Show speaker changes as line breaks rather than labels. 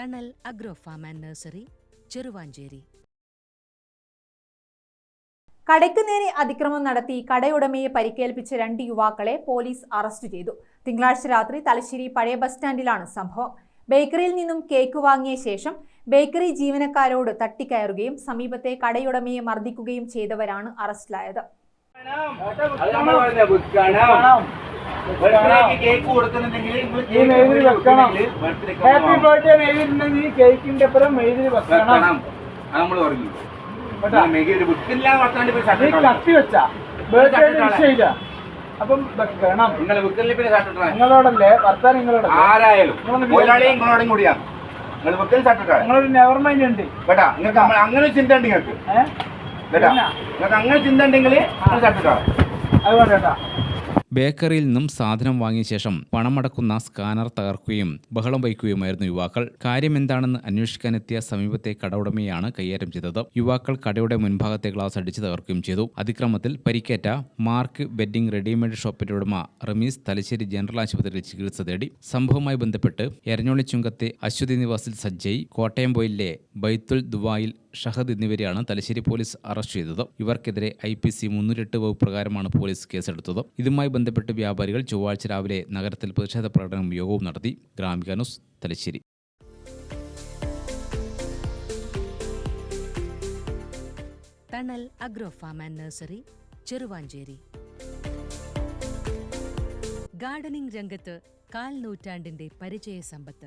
Thanal agro farm and nursery Cheruvanchery.
കടയ്ക്ക് നേരെ അതിക്രമം നടത്തി കടയുടമയെ പരിക്കേൽപ്പിച്ച രണ്ട് യുവാക്കളെ പോലീസ് അറസ്റ്റ് ചെയ്തു. തിങ്കളാഴ്ച രാത്രി തലശ്ശേരി പഴയ ബസ് സ്റ്റാൻഡിലാണ് സംഭവം. ബേക്കറിയിൽ നിന്നും കേക്ക് വാങ്ങിയ ശേഷം ബേക്കറി ജീവനക്കാരോട് തട്ടിക്കയറുകയും സമീപത്തെ കടയുടമയെ മർദ്ദിക്കുകയും ചെയ്തവരാണ് അറസ്റ്റിലായത്.
ഈ മെഴുതിരി വെക്കണം. ഹാപ്പി. ബർത്ത്ഡേ മെഴുതിരി കേക്കിന്റെ അപ്പുറം മെഴുതിരി വെക്കണം.
നമ്മൾ പറഞ്ഞു.
കത്തി വെച്ച. ബർത്ത്ഡേ വിഷയമില്ല. അപ്പം വെക്കണം. നിങ്ങളോടല്ലേ? വർത്താനം നിങ്ങളോടല്ലേ?
ആരായാലും. നിങ്ങളോടും കൂടിയാണ് നിങ്ങൾ വിൽക്കൽ ഷർട്ട്
നിങ്ങളൊരു നെവർ മൈൻഡ് ഉണ്ട്.
കേട്ടാ നിങ്ങൾക്ക് അങ്ങനെ ചിന്ത ഉണ്ട് നിങ്ങൾക്ക്. കേട്ടാ നിങ്ങൾക്ക് അങ്ങനെ ചിന്ത ഉണ്ടെങ്കിൽ ഇട്ടാ.
അതുകൊണ്ട് കേട്ടാ
ബേക്കറിയിൽ നിന്നും സാധനം വാങ്ങിയ ശേഷം പണമടക്കുന്ന സ്കാനർ തകർക്കുകയും ബഹളം വയ്ക്കുകയുമായിരുന്നു യുവാക്കൾ. കാര്യം കാര്യമെന്താണെന്ന് അന്വേഷിക്കാനെത്തിയ സമീപത്തെ കട ഉടമയാണ് കൈയേറ്റം ചെയ്തത്. യുവാക്കൾ കടയുടെ മുൻഭാഗത്തെ ഗ്ലാസ് അടിച്ച് തകർക്കുകയും ചെയ്തു. അതിക്രമത്തിൽ പരിക്കേറ്റ മാർക്ക് ബെഡിംഗ് റെഡിമെയ്ഡ് ഷോപ്പിന്റെ ഉടമ റമീസ് തലശ്ശേരി ജനറൽ ആശുപത്രിയിൽ ചികിത്സ തേടി. സംഭവവുമായി ബന്ധപ്പെട്ട് എരഞ്ഞോളി ചുങ്കത്തെ അശ്വതി നിവാസിൽ സജ്ജയ്. കോട്ടയം പോയിലെ ബൈത്തുൽ ദുബായിൽ ഷഹദ് എന്നിവരെയാണ് തലശ്ശേരി പോലീസ് അറസ്റ്റ് ചെയ്തത്. ഇവർക്കെതിരെ ഐ പി സി മുന്നൂറ്റെട്ട് വകുപ്പ് പ്രകാരമാണ് പോലീസ് കേസെടുത്തത്. ഇതുമായി ബന്ധപ്പെട്ട് വ്യാപാരികൾ ചൊവ്വാഴ്ച രാവിലെ നഗരത്തിൽ പ്രതിഷേധ പ്രകടനവും യോഗവും നടത്തി. Gramika news Thalassery.
Thanal agro farm and nursery Cheruvanchery. Gardening രംഗത്ത് കാൽ നൂറ്റാണ്ടിന്റെ പരിചയ സമ്പത്ത്.